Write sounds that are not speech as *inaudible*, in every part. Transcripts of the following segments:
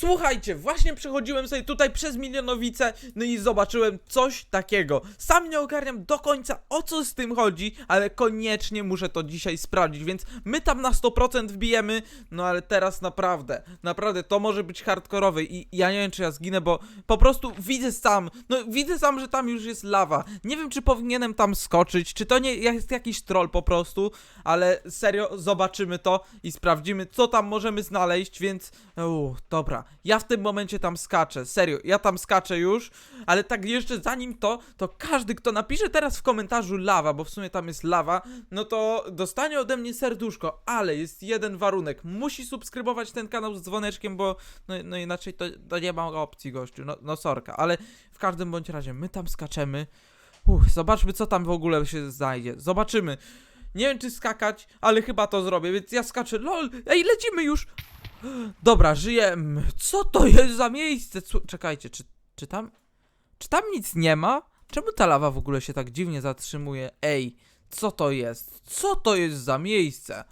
Słuchajcie, właśnie przechodziłem sobie tutaj przez Milionowice, no i zobaczyłem coś takiego. Sam nie ogarniam do końca o co z tym chodzi, ale koniecznie muszę to dzisiaj sprawdzić, więc my tam na 100% wbijemy, no ale teraz naprawdę, naprawdę to może być hardkorowy i ja nie wiem czy ja zginę, bo po prostu widzę sam, no widzę sam, że tam już jest lawa. Nie wiem czy powinienem tam skoczyć, czy to nie jest jakiś troll po prostu, ale serio zobaczymy to i sprawdzimy co tam możemy znaleźć, więc uuu, dobra, ja w tym momencie tam skaczę, serio, ja tam skaczę już, ale tak jeszcze zanim to, to każdy kto napisze teraz w komentarzu lawa, bo w sumie tam jest lawa, no to dostanie ode mnie serduszko, ale jest jeden warunek, musi subskrybować ten kanał z dzwoneczkiem, bo no, no inaczej to, to nie ma opcji gościu, no, no sorka, ale w każdym bądź razie my tam skaczemy, Uff, zobaczmy co tam w ogóle się znajdzie, zobaczymy. Nie wiem czy skakać, ale chyba to zrobię, więc ja skaczę. LOL, ej, lecimy już! Dobra, żyjemy. Co to jest za miejsce? Czekajcie, czy, czy tam. Czy tam nic nie ma? Czemu ta lawa w ogóle się tak dziwnie zatrzymuje? Ej, co to jest? Co to jest za miejsce?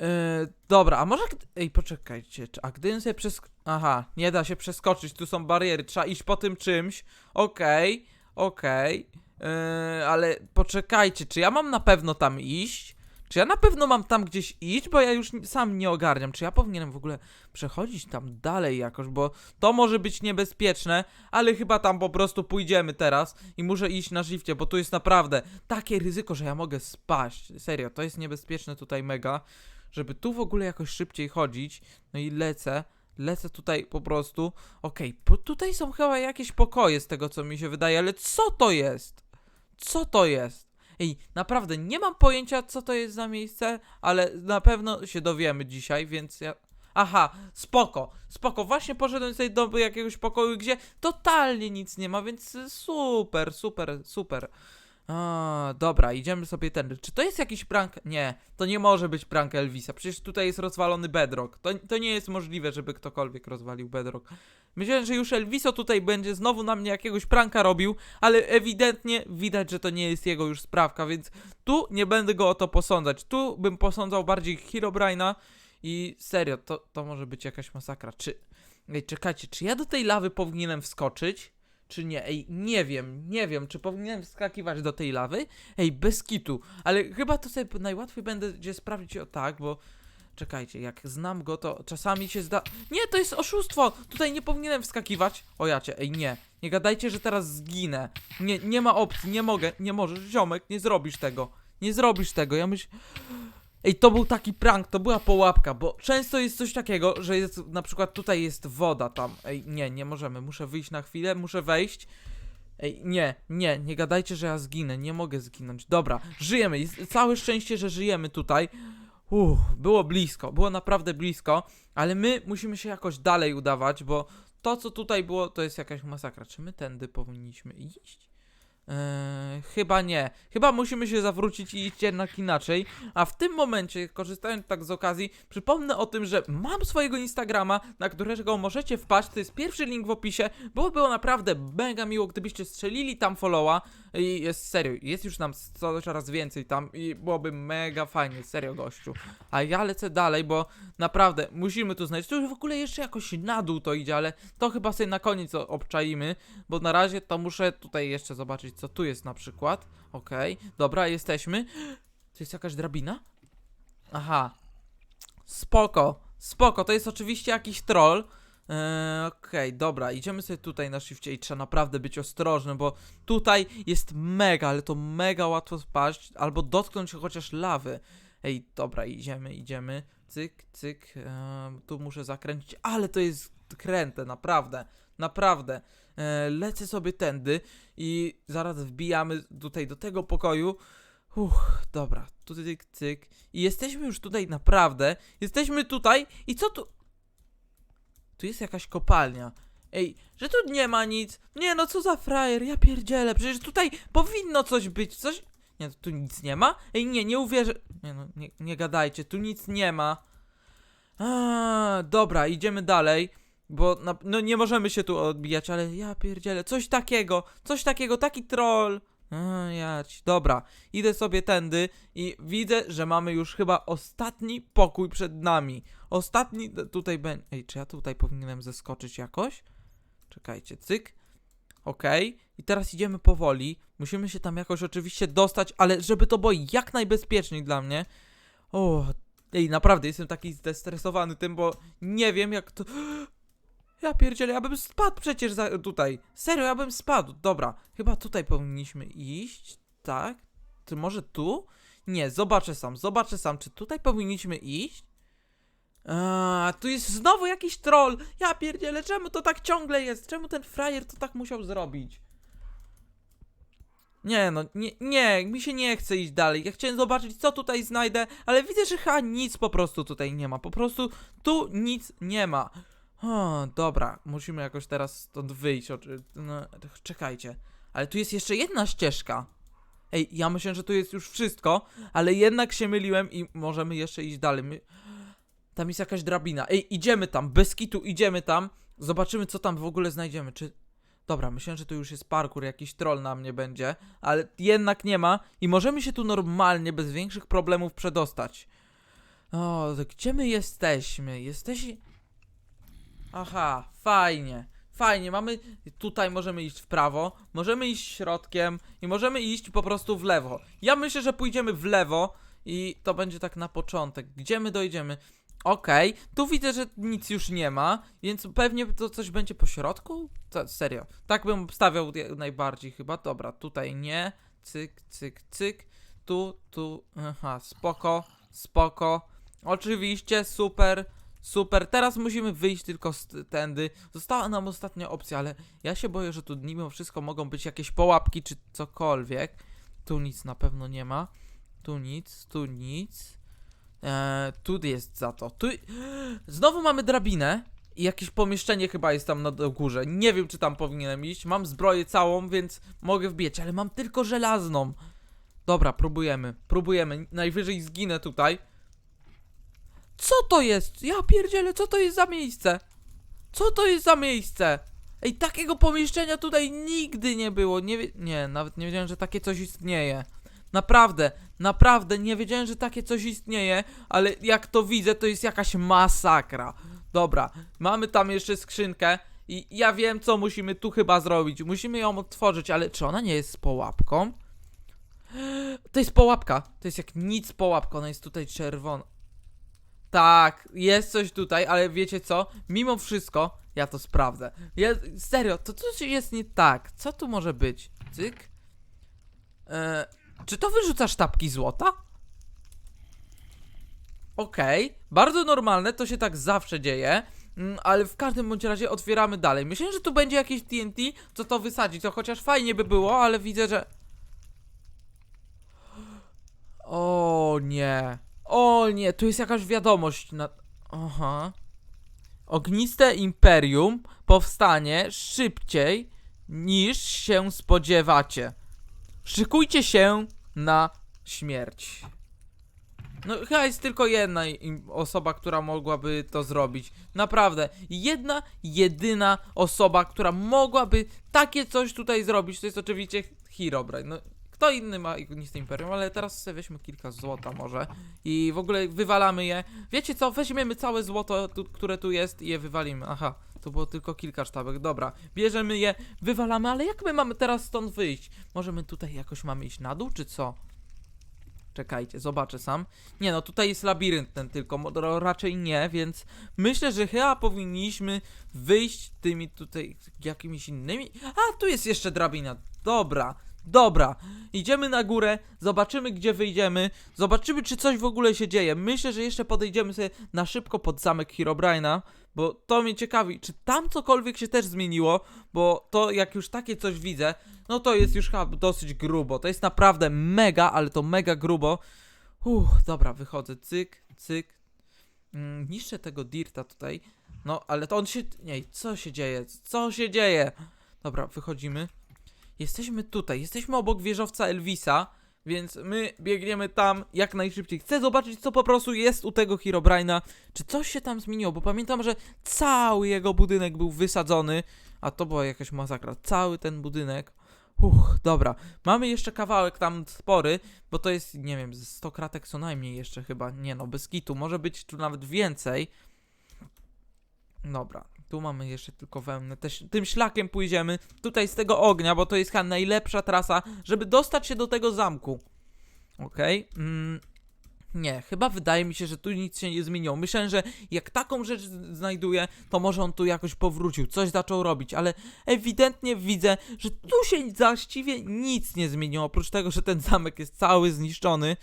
E, dobra, a może. Ej, poczekajcie, a gdybym sobie przez. Aha, nie da się przeskoczyć, tu są bariery, trzeba iść po tym czymś. Okej, okej. E, ale poczekajcie, czy ja mam na pewno tam iść? Czy ja na pewno mam tam gdzieś iść? Bo ja już sam nie ogarniam. Czy ja powinienem w ogóle przechodzić tam dalej jakoś? Bo to może być niebezpieczne, ale chyba tam po prostu pójdziemy teraz i muszę iść na shifcie, bo tu jest naprawdę takie ryzyko, że ja mogę spaść. Serio, to jest niebezpieczne tutaj mega, żeby tu w ogóle jakoś szybciej chodzić. No i lecę. Lecę tutaj po prostu. Okej, bo tutaj są chyba jakieś pokoje z tego co mi się wydaje, ale co to jest? Co to jest? Ej, naprawdę nie mam pojęcia, co to jest za miejsce, ale na pewno się dowiemy dzisiaj, więc ja. Aha, spoko, spoko. Właśnie poszedłem sobie do jakiegoś pokoju, gdzie totalnie nic nie ma, więc super, super, super. A, dobra, idziemy sobie tędy. Czy to jest jakiś prank? Nie, to nie może być prank Elvisa. Przecież tutaj jest rozwalony bedrock. To, to nie jest możliwe, żeby ktokolwiek rozwalił bedrock. Myślałem, że już Elviso tutaj będzie znowu na mnie jakiegoś pranka robił, ale ewidentnie widać, że to nie jest jego już sprawka, więc tu nie będę go o to posądzać. Tu bym posądzał bardziej Herobrine'a i serio, to, to może być jakaś masakra. Czy... Ej, czekajcie, czy ja do tej lawy powinienem wskoczyć? Czy nie? Ej, nie wiem, nie wiem, czy powinienem wskakiwać do tej lawy? Ej, bez kitu, ale chyba to sobie najłatwiej będzie sprawdzić o tak, bo czekajcie, jak znam go, to czasami się zda... Nie, to jest oszustwo! Tutaj nie powinienem wskakiwać. O jacie, ej, nie. Nie gadajcie, że teraz zginę. Nie, nie ma opcji, nie mogę, nie możesz, ziomek, nie zrobisz tego. Nie zrobisz tego, ja myślę... Ej, to był taki prank, to była połapka, bo często jest coś takiego, że jest, na przykład tutaj jest woda tam. Ej, nie, nie możemy, muszę wyjść na chwilę, muszę wejść. Ej, nie, nie, nie gadajcie, że ja zginę, nie mogę zginąć. Dobra, żyjemy, jest całe szczęście, że żyjemy tutaj. Uff, było blisko, było naprawdę blisko, ale my musimy się jakoś dalej udawać, bo to, co tutaj było, to jest jakaś masakra. Czy my tędy powinniśmy iść? Eee, chyba nie. Chyba musimy się zawrócić i iść jednak inaczej. A w tym momencie, korzystając tak z okazji, przypomnę o tym, że mam swojego Instagrama, na którego możecie wpaść. To jest pierwszy link w opisie. Było było naprawdę mega miło, gdybyście strzelili tam followa. I jest serio, jest już nam coraz więcej tam i byłoby mega fajnie, serio gościu. A ja lecę dalej, bo naprawdę musimy tu znaleźć. Tu w ogóle jeszcze jakoś na dół to idzie, ale to chyba sobie na koniec obczaimy, bo na razie to muszę tutaj jeszcze zobaczyć, co tu jest na przykład. Okej, dobra, jesteśmy. *gasps* To jest jakaś drabina? Aha. Spoko, spoko, to jest oczywiście jakiś troll. Eee, Okej, dobra, idziemy sobie tutaj na shifcie i trzeba naprawdę być ostrożnym, bo tutaj jest mega, ale to mega łatwo spaść, albo dotknąć chociaż lawy. Ej, dobra, idziemy, idziemy. Cyk, cyk. Eee, tu muszę zakręcić, ale to jest kręte, naprawdę, naprawdę. Eee, lecę sobie tędy i zaraz wbijamy tutaj do tego pokoju. Uff, dobra, tu cyk, cyk. I jesteśmy już tutaj naprawdę. Jesteśmy tutaj i co tu? Tu jest jakaś kopalnia. Ej, że tu nie ma nic. Nie no, co za frajer, ja pierdzielę. Przecież tutaj powinno coś być, coś... Nie, tu nic nie ma? Ej, nie, nie uwierzę. Nie no, nie, nie gadajcie, tu nic nie ma. A, dobra, idziemy dalej. Bo na, no nie możemy się tu odbijać, ale ja pierdzielę. Coś takiego, coś takiego, taki troll. A, jać. Dobra, idę sobie tędy i widzę, że mamy już chyba ostatni pokój przed nami. Ostatni tutaj będzie. Ej, czy ja tutaj powinienem zeskoczyć jakoś? Czekajcie, cyk. Okej, i teraz idziemy powoli. Musimy się tam jakoś oczywiście dostać, ale żeby to było jak najbezpieczniej dla mnie. O, ej, naprawdę jestem taki zdestresowany tym, bo nie wiem jak to. *gasps* Ja pierdzielę, ja bym spadł przecież za, tutaj. Serio, ja bym spadł. Dobra, chyba tutaj powinniśmy iść, tak? Czy może tu? Nie, zobaczę sam, zobaczę sam, czy tutaj powinniśmy iść? A, tu jest znowu jakiś troll. Ja pierdzielę, czemu to tak ciągle jest? Czemu ten frajer to tak musiał zrobić? Nie no, nie, nie, mi się nie chce iść dalej. Ja chciałem zobaczyć, co tutaj znajdę, ale widzę, że chyba nic po prostu tutaj nie ma. Po prostu tu nic nie ma. O, dobra, musimy jakoś teraz stąd wyjść. No, czekajcie, ale tu jest jeszcze jedna ścieżka. Ej, ja myślę, że tu jest już wszystko, ale jednak się myliłem i możemy jeszcze iść dalej. My... Tam jest jakaś drabina. Ej, idziemy tam, bez kitu idziemy tam. Zobaczymy, co tam w ogóle znajdziemy. Czy. Dobra, myślę, że tu już jest parkour, jakiś troll na mnie będzie, ale jednak nie ma i możemy się tu normalnie, bez większych problemów przedostać. O, gdzie my jesteśmy? Jesteśmy. Aha, fajnie. Fajnie, mamy. Tutaj możemy iść w prawo, możemy iść środkiem i możemy iść po prostu w lewo. Ja myślę, że pójdziemy w lewo i to będzie tak na początek. Gdzie my dojdziemy? Okej, tu widzę, że nic już nie ma, więc pewnie to coś będzie po środku? To, serio. Tak bym obstawiał je- najbardziej chyba. Dobra, tutaj nie. Cyk, cyk, cyk. Tu, tu. Aha, spoko, spoko. Oczywiście, super, super. Teraz musimy wyjść tylko z tędy. Została nam ostatnia opcja, ale ja się boję, że tu mimo wszystko mogą być jakieś połapki czy cokolwiek. Tu nic na pewno nie ma. Tu nic, tu nic. Eee, tu jest za to. Tu... Znowu mamy drabinę. I jakieś pomieszczenie chyba jest tam na górze. Nie wiem, czy tam powinienem iść. Mam zbroję całą, więc mogę wbijać, ale mam tylko żelazną. Dobra, próbujemy. Próbujemy. Najwyżej zginę tutaj. Co to jest? Ja pierdzielę, co to jest za miejsce? Co to jest za miejsce? Ej, takiego pomieszczenia tutaj nigdy nie było. Nie, nie, nawet nie wiedziałem, że takie coś istnieje. Naprawdę, naprawdę nie wiedziałem, że takie coś istnieje, ale jak to widzę, to jest jakaś masakra. Dobra, mamy tam jeszcze skrzynkę i ja wiem, co musimy tu chyba zrobić. Musimy ją otworzyć, ale czy ona nie jest z połapką? To jest połapka. To jest jak nic połapka, ona jest tutaj czerwona. Tak, jest coś tutaj, ale wiecie co? Mimo wszystko, ja to sprawdzę. Ja, serio, to coś jest nie tak. Co tu może być? Cyk. E, czy to wyrzuca sztabki złota? Okej, bardzo normalne, to się tak zawsze dzieje. Mm, ale w każdym bądź razie otwieramy dalej. Myślę, że tu będzie jakieś TNT, co to wysadzi. To chociaż fajnie by było, ale widzę, że. O nie. O nie, tu jest jakaś wiadomość na. Aha. Ogniste imperium powstanie szybciej niż się spodziewacie. Szykujcie się na śmierć. No chyba jest tylko jedna osoba, która mogłaby to zrobić. Naprawdę. Jedna, jedyna osoba, która mogłaby takie coś tutaj zrobić, to jest oczywiście Herobrine. No, kto inny ma Ogniste Imperium, ale teraz sobie weźmy kilka złota może i w ogóle wywalamy je. Wiecie co, weźmiemy całe złoto, tu, które tu jest i je wywalimy. Aha, to było tylko kilka sztabek, dobra. Bierzemy je, wywalamy, ale jak my mamy teraz stąd wyjść? Może my tutaj jakoś mamy iść na dół, czy co? Czekajcie, zobaczę sam. Nie no, tutaj jest labirynt ten tylko, raczej nie, więc myślę, że chyba powinniśmy wyjść tymi tutaj jakimiś innymi. A, tu jest jeszcze drabina. Dobra, dobra. Idziemy na górę, zobaczymy gdzie wyjdziemy, zobaczymy czy coś w ogóle się dzieje. Myślę, że jeszcze podejdziemy sobie na szybko pod zamek Herobrine'a, bo to mnie ciekawi, czy tam cokolwiek się też zmieniło, bo to jak już takie coś widzę, no to jest już chyba dosyć grubo. To jest naprawdę mega, ale to mega grubo. Uff, dobra, wychodzę. Cyk, cyk. Mm, niszczę tego dirta tutaj. No, ale to on się... Nie, co się dzieje? Co się dzieje? Dobra, wychodzimy. Jesteśmy tutaj. Jesteśmy obok wieżowca Elvisa, więc my biegniemy tam jak najszybciej. Chcę zobaczyć, co po prostu jest u tego Herobrine'a. Czy coś się tam zmieniło? Bo pamiętam, że cały jego budynek był wysadzony, a to była jakaś masakra. Cały ten budynek. Uch, dobra. Mamy jeszcze kawałek tam spory, bo to jest, nie wiem, ze 100 kratek co najmniej jeszcze chyba. Nie no, bez kitu. Może być tu nawet więcej. Dobra, tu mamy jeszcze tylko wełnę. Też, tym szlakiem pójdziemy. Tutaj z tego ognia, bo to jest chyba najlepsza trasa, żeby dostać się do tego zamku. Okej. Mm, nie, chyba wydaje mi się, że tu nic się nie zmieniło. Myślałem, że jak taką rzecz znajduję, to może on tu jakoś powrócił, coś zaczął robić, ale ewidentnie widzę, że tu się właściwie nic nie zmieniło, oprócz tego, że ten zamek jest cały zniszczony.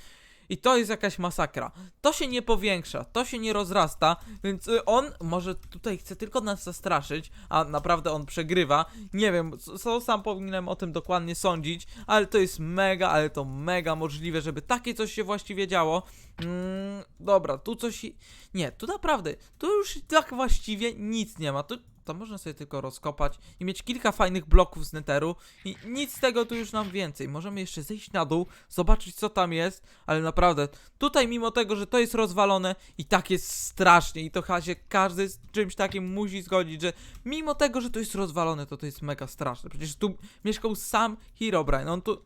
I to jest jakaś masakra. To się nie powiększa, to się nie rozrasta, więc y, on może tutaj chce tylko nas zastraszyć, a naprawdę on przegrywa. Nie wiem, co- sam powinienem o tym dokładnie sądzić, ale to jest mega, ale to mega możliwe, żeby takie coś się właściwie działo. Mm, dobra, tu coś. Nie, tu naprawdę, tu już tak właściwie nic nie ma. Tu to można sobie tylko rozkopać i mieć kilka fajnych bloków z neteru i nic z tego tu już nam więcej. Możemy jeszcze zejść na dół, zobaczyć co tam jest, ale naprawdę, tutaj mimo tego, że to jest rozwalone i tak jest strasznie i to chyba każdy z czymś takim musi zgodzić, że mimo tego, że to jest rozwalone, to to jest mega straszne. Przecież tu mieszkał sam Herobrine, on tu...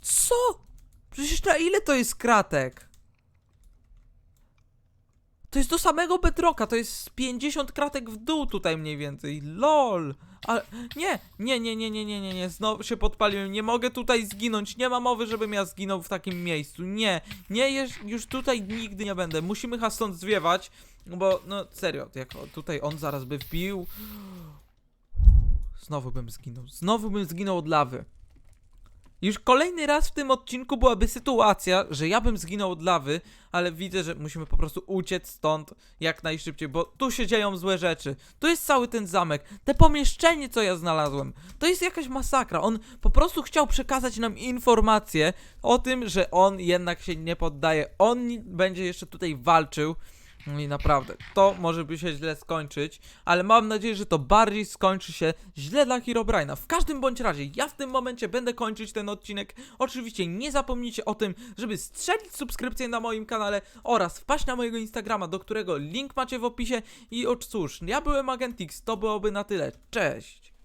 Co? Przecież na ile to jest kratek? To jest do samego Bedrocka, to jest z 50 kratek w dół tutaj mniej więcej. LOL! Ale nie, nie, nie, nie, nie, nie, nie, nie, znowu się podpaliłem, nie mogę tutaj zginąć, nie ma mowy, żebym ja zginął w takim miejscu, nie, nie, już tutaj nigdy nie będę, musimy chyba stąd zwiewać, bo, no serio, jak tutaj on zaraz by wbił, znowu bym zginął, znowu bym zginął od lawy. Już kolejny raz w tym odcinku byłaby sytuacja, że ja bym zginął od lawy, ale widzę, że musimy po prostu uciec stąd jak najszybciej, bo tu się dzieją złe rzeczy. Tu jest cały ten zamek, te pomieszczenie, co ja znalazłem. To jest jakaś masakra. On po prostu chciał przekazać nam informację o tym, że on jednak się nie poddaje. On będzie jeszcze tutaj walczył. No i naprawdę, to może by się źle skończyć, ale mam nadzieję, że to bardziej skończy się źle dla Herobrine'a. W każdym bądź razie, ja w tym momencie będę kończyć ten odcinek. Oczywiście nie zapomnijcie o tym, żeby strzelić subskrypcję na moim kanale oraz wpaść na mojego Instagrama, do którego link macie w opisie. I o cóż, ja byłem Agentix, to byłoby na tyle. Cześć!